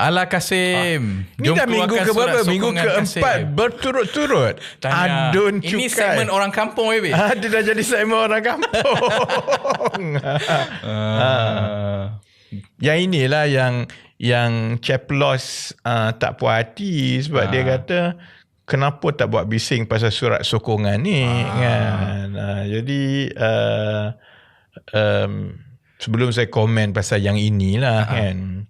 Ala Kasim. Ni dah minggu ke berapa? Minggu keempat berturut-turut. Tanya, Adun Ini cukai. segmen orang kampung, baby. Ah, dia dah jadi segmen orang kampung. Uh, yang inilah yang yang Chaplos uh, tak puas hati sebab dia kata kenapa tak buat bising pasal surat sokongan ni kan. Uh, jadi uh, um, sebelum saya komen pasal yang inilah kan.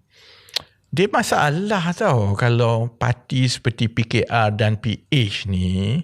Dia masalah tau kalau parti seperti PKR dan PH ni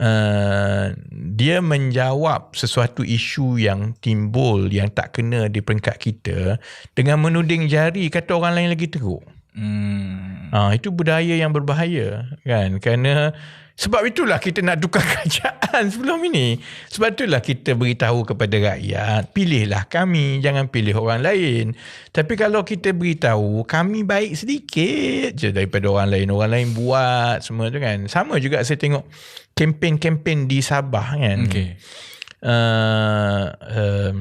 uh, dia menjawab sesuatu isu yang timbul yang tak kena di peringkat kita dengan menuding jari kata orang lain lagi teruk. hmm. Ha, itu budaya yang berbahaya kan kerana sebab itulah kita nak tukar kerajaan sebelum ini. Sebab itulah kita beritahu kepada rakyat, pilihlah kami, jangan pilih orang lain. Tapi kalau kita beritahu, kami baik sedikit je daripada orang lain. Orang lain buat semua tu kan. Sama juga saya tengok kempen-kempen di Sabah kan. Okay. Uh, um,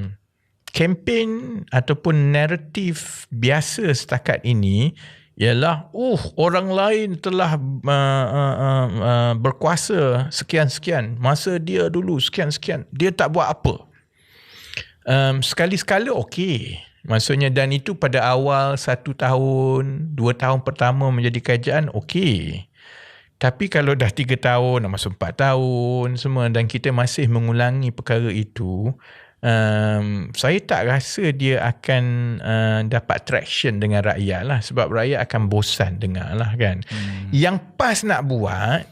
kempen ataupun naratif biasa setakat ini ialah uh orang lain telah uh, uh, uh, uh, berkuasa sekian-sekian. Masa dia dulu sekian-sekian. Dia tak buat apa. Um, sekali-sekala okey. Maksudnya dan itu pada awal satu tahun dua tahun pertama menjadi kerajaan okey. Tapi kalau dah tiga tahun, masuk empat tahun semua dan kita masih mengulangi perkara itu, um, saya tak rasa dia akan uh, dapat traction dengan rakyat lah. Sebab rakyat akan bosan dengar lah kan. Hmm. Yang pas nak buat,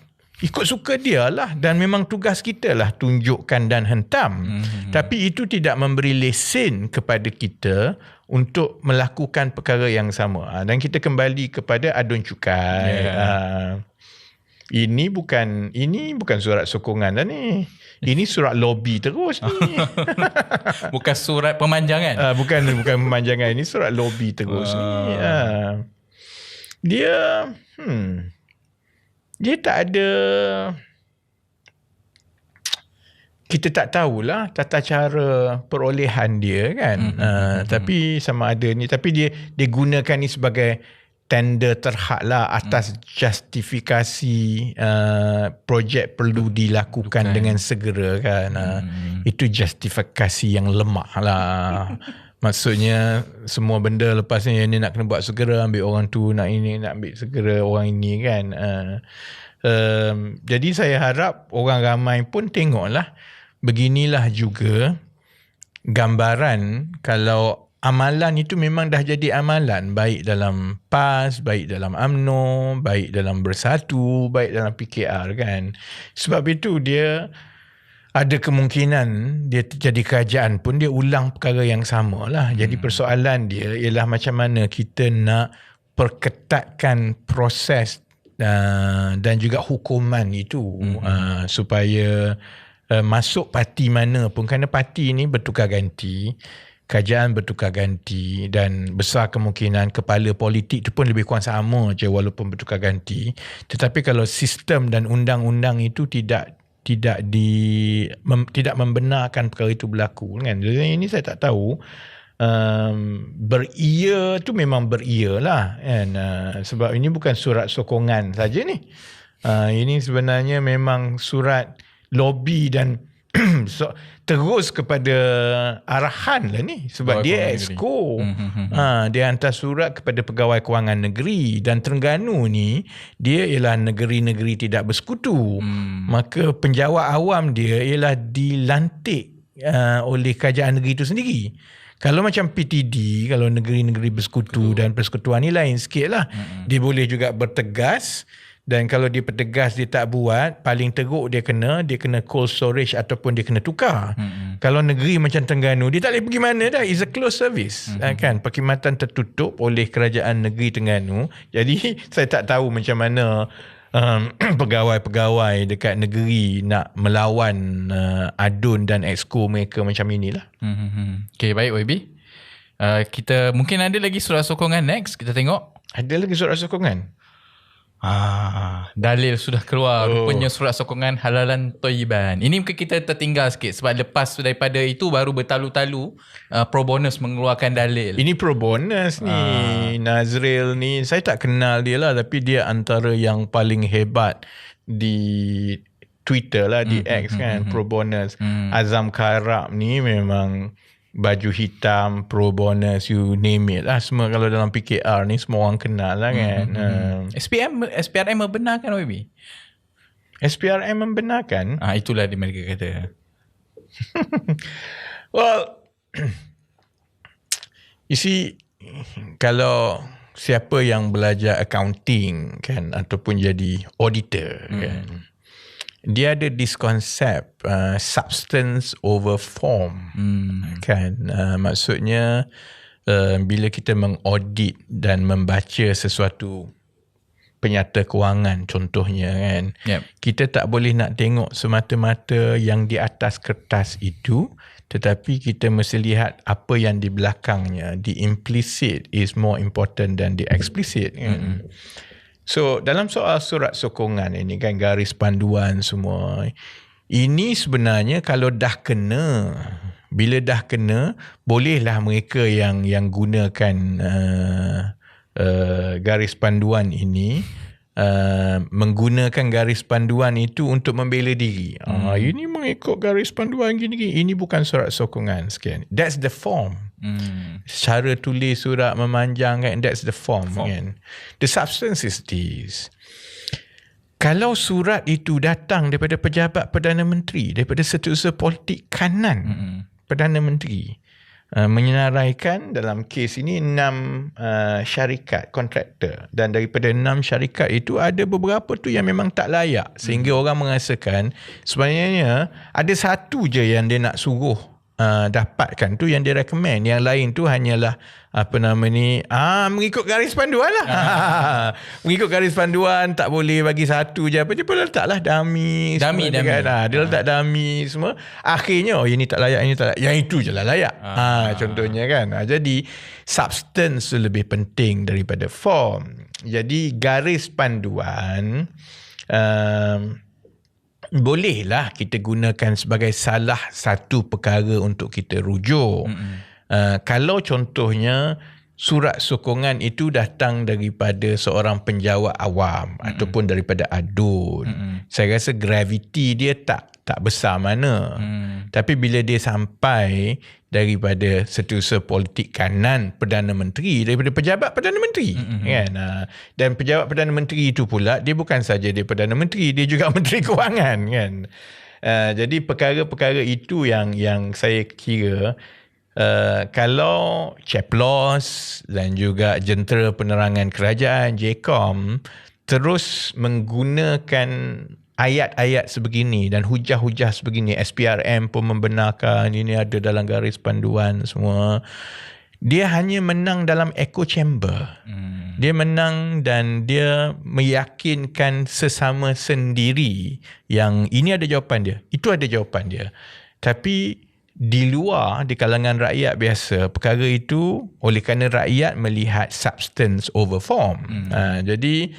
ikut suka dia lah. Dan memang tugas kita lah tunjukkan dan hentam. Hmm. Tapi itu tidak memberi lesen kepada kita untuk melakukan perkara yang sama. Ah, Dan kita kembali kepada adun cukai. Yeah. Uh, ini bukan ini bukan surat sokongan dah ni. Ini surat lobby terus ni. Bukan surat pemanjangan. uh, bukan bukan pemanjangan ini surat lobby terus ni. Uh. Dia hmm dia tak ada kita tak tahulah tata cara perolehan dia kan. Hmm, Mm, uh, tapi sama ada ni tapi dia dia gunakan ni sebagai tender terhad lah atas justifikasi uh, projek perlu dilakukan Bukan. dengan segera kan. Uh, itu justifikasi yang lemah lah. Maksudnya semua benda lepas ni yang ni nak kena buat segera ambil orang tu nak ini nak ambil segera orang ini kan. Uh, um, jadi saya harap orang ramai pun tengoklah beginilah juga gambaran kalau amalan itu memang dah jadi amalan baik dalam PAS, baik dalam AMNO, baik dalam Bersatu, baik dalam PKR kan. Sebab itu dia ada kemungkinan dia jadi kerajaan pun dia ulang perkara yang sama lah. Jadi persoalan dia ialah macam mana kita nak perketatkan proses uh, dan juga hukuman itu mm-hmm. uh, supaya uh, masuk parti mana pun kerana parti ini bertukar ganti kerajaan bertukar ganti dan besar kemungkinan kepala politik itu pun lebih kurang sama je walaupun bertukar ganti. Tetapi kalau sistem dan undang-undang itu tidak tidak di mem, tidak membenarkan perkara itu berlaku kan. Jadi ini saya tak tahu um, beria tu memang beria lah kan. Uh, sebab ini bukan surat sokongan saja ni. Uh, ini sebenarnya memang surat lobby dan so, terus kepada arahan lah ni. Sebab Pegawai dia exco. Hmm, ha, dia hantar surat kepada pegawai kewangan negeri. Dan Terengganu ni dia ialah negeri-negeri tidak bersekutu. Hmm. maka penjawat awam dia ialah dilantik uh, oleh kerajaan negeri itu sendiri. Kalau macam PTD kalau negeri-negeri bersekutu dan persekutuan ni lain sikit lah. Hmm. dia boleh juga bertegas dan kalau dia bertegas dia tak buat paling teruk dia kena dia kena cold storage ataupun dia kena tukar hmm. kalau negeri macam Terengganu dia tak boleh pergi mana dah it's a closed service hmm. kan perkhidmatan tertutup oleh kerajaan negeri Terengganu jadi saya tak tahu macam mana um, pegawai-pegawai dekat negeri nak melawan uh, adun dan exco mereka macam inilah Hmm, hmm, hmm. Okay, baik YB. Uh, kita mungkin ada lagi surat sokongan next. Kita tengok. ada lagi surat sokongan Ah, dalil sudah keluar. Oh. Rupanya surat sokongan halalan toyiban. Ini mungkin kita tertinggal sikit sebab lepas daripada itu baru bertalu-talu uh, pro bonus mengeluarkan dalil. Ini pro bonus ni. Ah. Nazril ni saya tak kenal dia lah tapi dia antara yang paling hebat di Twitter lah di Hmm, X kan pro bonus. Hmm. Azam Karab ni memang baju hitam pro bonus you name it lah semua kalau dalam PKR ni semua orang kenal lah kan. Hmm. SPM SPRM membenarkan OB? SPRM membenarkan Ah itulah di mereka kata. Well, you see, kalau siapa yang belajar accounting kan ataupun jadi auditor hmm. kan, dia ada this concept uh, substance over form Hmm. kan. Uh, maksudnya uh, bila kita mengaudit dan membaca sesuatu penyata kewangan contohnya kan Yep. kita tak boleh nak tengok semata-mata yang di atas kertas itu tetapi kita mesti lihat apa yang di belakangnya the implicit is more important than the explicit kan mm-hmm. So dalam soal surat sokongan ini kan garis panduan semua ini sebenarnya kalau dah kena bila dah kena bolehlah mereka yang yang gunakan uh, uh, garis panduan ini uh, menggunakan garis panduan itu untuk membela diri. Hmm. Ah ini mengikut garis panduan gini gini. Ini bukan surat sokongan sekian. That's the form. Hmm. Cara tulis surat memanjang kan that's the form, Form. kan. The substance is this. Kalau surat itu datang daripada pejabat Perdana Menteri, daripada setiausaha politik kanan Hmm. Perdana Menteri uh, menyenaraikan dalam kes ini enam uh, syarikat kontraktor dan daripada enam syarikat itu ada beberapa tu yang memang tak layak sehingga hmm. orang merasakan sebenarnya ada satu je yang dia nak suruh uh, dapatkan tu yang dia recommend yang lain tu hanyalah apa nama ni ah mengikut garis panduan lah mengikut garis panduan tak boleh bagi satu je apa dia pun letaklah dummy Dummy, dummy. kan. Ha, dia letak dummy semua. Akhirnya oh ini tak layak, ini tak layak. Yang itu je lah layak. Ha, contohnya kan. Ha, jadi substance tu lebih penting daripada form. Jadi garis panduan um, bolehlah kita gunakan sebagai salah satu perkara untuk kita rujuk. Uh, kalau contohnya surat sokongan itu datang daripada seorang penjawat awam mm-hmm. ataupun daripada adun. Mm-hmm. Saya rasa graviti dia tak tak besar mana. Mm. Tapi bila dia sampai daripada setiausaha politik kanan Perdana Menteri daripada pejabat Perdana Menteri mm-hmm. kan uh, dan pejabat Perdana Menteri itu pula dia bukan saja dia Perdana Menteri dia juga Menteri Kewangan kan uh, jadi perkara-perkara itu yang yang saya kira Uh, kalau Ceplos dan juga Jentera Penerangan Kerajaan JCOM terus menggunakan ayat-ayat sebegini dan hujah-hujah sebegini SPRM pun membenarkan ini ada dalam garis panduan semua dia hanya menang dalam echo chamber Hmm. dia menang dan dia meyakinkan sesama sendiri yang ini ada jawapan dia itu ada jawapan dia tapi di luar di kalangan rakyat biasa perkara itu oleh kerana rakyat melihat substance over form hmm. uh, jadi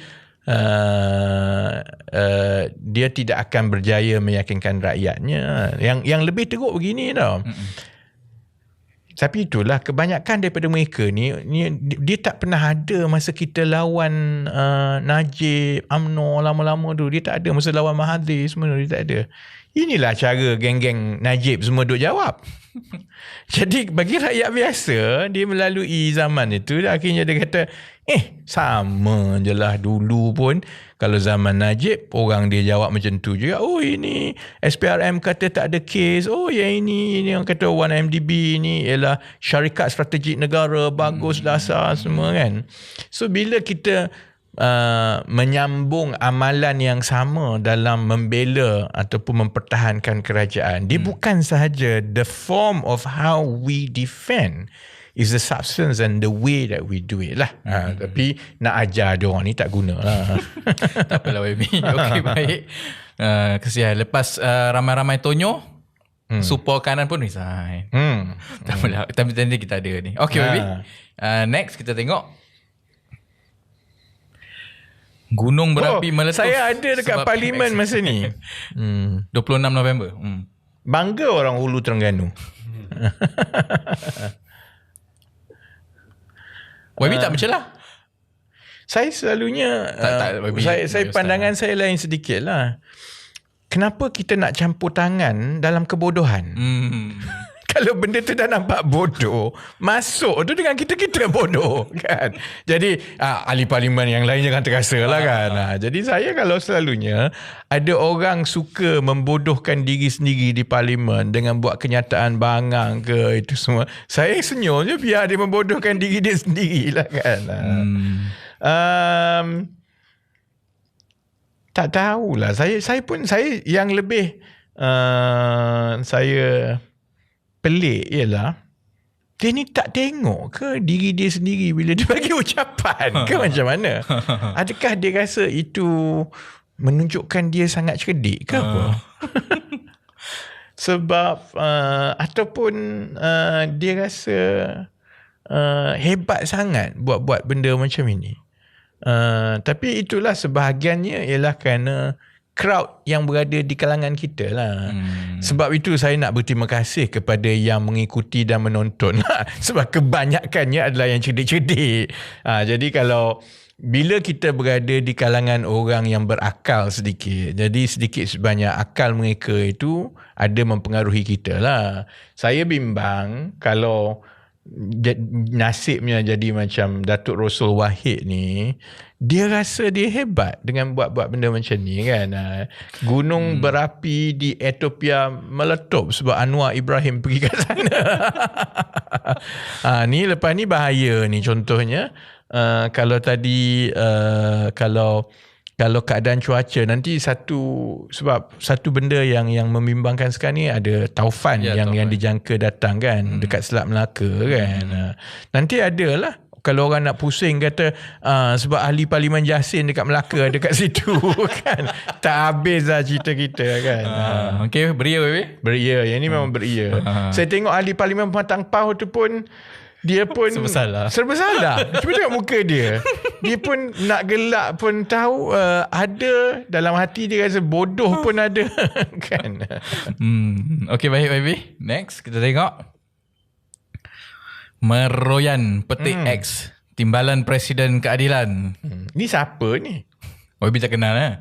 uh, uh, dia tidak akan berjaya meyakinkan rakyatnya yang yang lebih teruk begini tau hmm. Tapi itulah kebanyakan daripada mereka ni, ni dia tak pernah ada masa kita lawan uh, Najib, UMNO lama-lama tu. Dia tak ada masa lawan Mahathir semua dia tak ada. Inilah cara geng-geng Najib semua duk jawab. Jadi bagi rakyat biasa, dia melalui zaman itu akhirnya dia kata, eh sama je lah dulu pun kalau zaman Najib orang dia jawab macam tu juga. Oh ini SPRM kata tak ada kes. Oh yang ini ini yang kata 1MDB ni ialah syarikat strategik negara bagus dasar semua kan. So bila kita uh, menyambung amalan yang sama dalam membela ataupun mempertahankan kerajaan. Dia hmm. bukan sahaja the form of how we defend is the substance and the way that we do it lah. Hmm. Ha, tapi nak ajar dia orang ni tak guna lah. tak apalah Baby. Okey baik. Uh, kesian lepas uh, ramai-ramai tonyo hmm. support kanan pun resign. hmm. Tak apalah. Tapi nanti kita ada ni. Okey Ha. Baby. Uh, next kita tengok Gunung berapi oh, meletus. Saya ada dekat parlimen masa ni. Hmm. 26 November. Hmm. Bangga orang Hulu Terengganu. YB tak macam lah. Saya selalunya Tak, tak, uh, maybe saya saya style. pandangan saya lain sedikit lah. Kenapa kita nak campur tangan dalam kebodohan? Hmm. Kalau benda tu dah nampak bodoh, masuk tu dengan kita-kita bodoh kan. Jadi ah, ahli parlimen yang lain jangan terasa lah kan. Ah, jadi saya kalau selalunya ada orang suka membodohkan diri sendiri di parlimen dengan buat kenyataan bangang ke itu semua. Saya senyum je biar dia membodohkan diri dia sendiri lah kan. Ah. Hmm. Um, tak tahulah. Saya saya pun saya yang lebih uh, saya pelik ialah dia ni tak tengok ke diri dia sendiri bila dia bagi ucapan ke macam mana? Adakah dia rasa itu menunjukkan dia sangat cerdik ke apa? Sebab uh, ataupun uh, dia rasa uh, hebat sangat buat-buat benda macam ini. Uh, tapi itulah sebahagiannya ialah kerana crowd yang berada di kalangan kita lah. Hmm. Sebab itu saya nak berterima kasih kepada yang mengikuti dan menonton. Sebab kebanyakannya adalah yang cerdik-cerdik. Ha, jadi kalau bila kita berada di kalangan orang yang berakal sedikit, jadi sedikit sebanyak akal mereka itu ada mempengaruhi kita lah. Saya bimbang kalau nasibnya jadi macam Datuk Rosul Wahid ni dia rasa dia hebat dengan buat-buat benda macam ni kan. Ah, gunung hmm. berapi di Ethiopia meletup sebab Anwar Ibrahim pergi kat sana. Ha, ni lepas ni bahaya ni contohnya. Uh, kalau tadi uh, kalau kalau keadaan cuaca nanti satu sebab satu benda yang yang membimbangkan sekarang ni ada taufan Ya, yang taufan. yang dijangka datang kan hmm. dekat Selat Melaka kan. Hmm. Nanti ada lah kalau orang nak pusing kata uh, sebab ahli parlimen Jasin dekat Melaka ada kat situ kan. Tak habis lah cerita kita kan. Uh, okay, beria YB. Beria, yang ni memang beria. Saya tengok ahli parlimen Pematang Pau tu pun dia pun Serba salah. Serba salah. Cuba tengok muka dia. Dia pun nak gelak pun tahu uh, ada dalam hati dia rasa bodoh pun ada kan. Hmm. Okay, baik YB. Next, kita tengok. Meroyan petik Hmm. X. Timbalan Presiden Keadilan. Hmm. Ni siapa ni? YB tak kenal eh?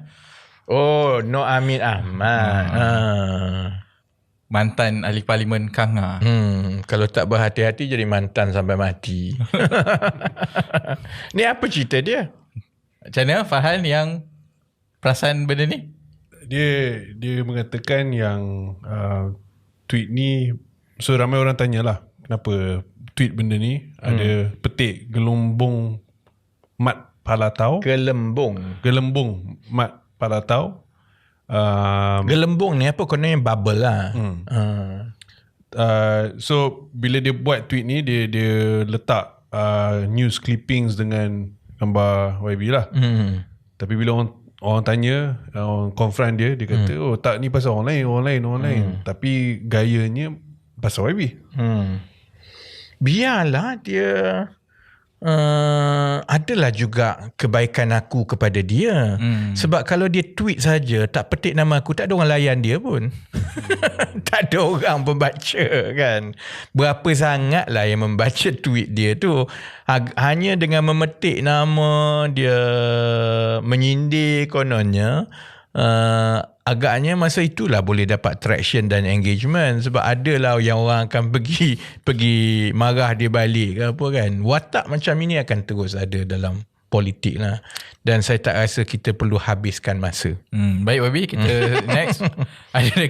Oh, No Amin Ahmad. Hmm. Mantan ahli parlimen Kanga. Hmm, kalau tak berhati-hati jadi mantan sampai mati. ni apa cerita dia? Macam mana Fahan yang perasan benda ni? dia dia mengatakan yang uh, tweet ni so ramai orang tanyalah kenapa tweet benda ni hmm. ada petik gelombung mat palatau Gelembung. gelembung mat palatau um, Gelembung ni apa kononnya bubble lah. hmm. Uh, uh, so bila dia buat tweet ni dia dia letak uh, news clippings dengan gambar YB lah hmm. Tapi bila orang orang tanya, orang confront dia, dia kata, hmm. oh tak ni pasal orang lain, orang lain, orang hmm. lain. Tapi gayanya pasal YB. Hmm. Biarlah dia uh, adalah juga kebaikan aku kepada dia. Hmm. Sebab kalau dia tweet saja tak petik nama aku, tak ada orang layan dia pun. tak ada orang pembaca kan. Berapa sangat lah yang membaca tweet dia tu. Hanya dengan memetik nama dia menyindir kononnya. Uh, agaknya masa itulah boleh dapat traction dan engagement sebab adalah yang orang akan pergi pergi marah dia balik ke apa kan. Watak macam ini akan terus ada dalam politik lah. Dan saya tak rasa kita perlu habiskan masa. Hmm, baik YB, kita next. Ada